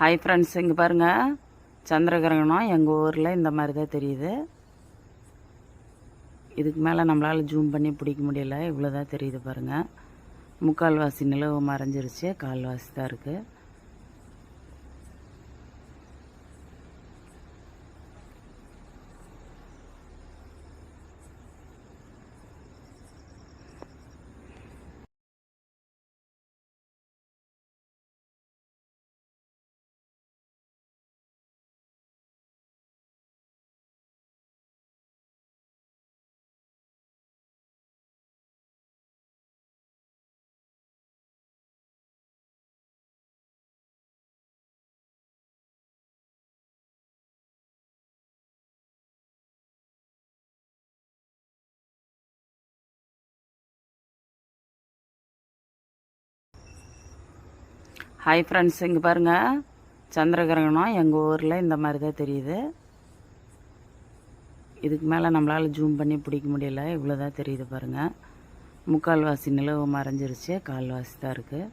Hi friends இங்கே பாருங்கள் சந்திரகிரகணம் எங்கள் ஊரில் இந்த மாதிரி தான் தெரியுது. இதுக்கு மேலே நம்மளால் ஜூம் பண்ணி பிடிக்க முடியல. இவ்வளோ தான் தெரியுது பாருங்கள் முக்கால்வாசி நிலவு மறைஞ்சிருச்சு. கால்வாசி தான் இருக்குது ஹாய் ஃப்ரெண்ட்ஸ் இங்கே பாருங்கள் சந்திரகிரகணம் எங்கள் ஊரில் இந்த மாதிரி தான் தெரியுது. இதுக்கு மேலே நம்மளால் ஜூம் பண்ணி பிடிக்க முடியல. இவ்வளோ தான் தெரியுது பாருங்கள் முக்கால்வாசி நிலவு மறைஞ்சிருச்சு. கால்வாசி தான் இருக்குது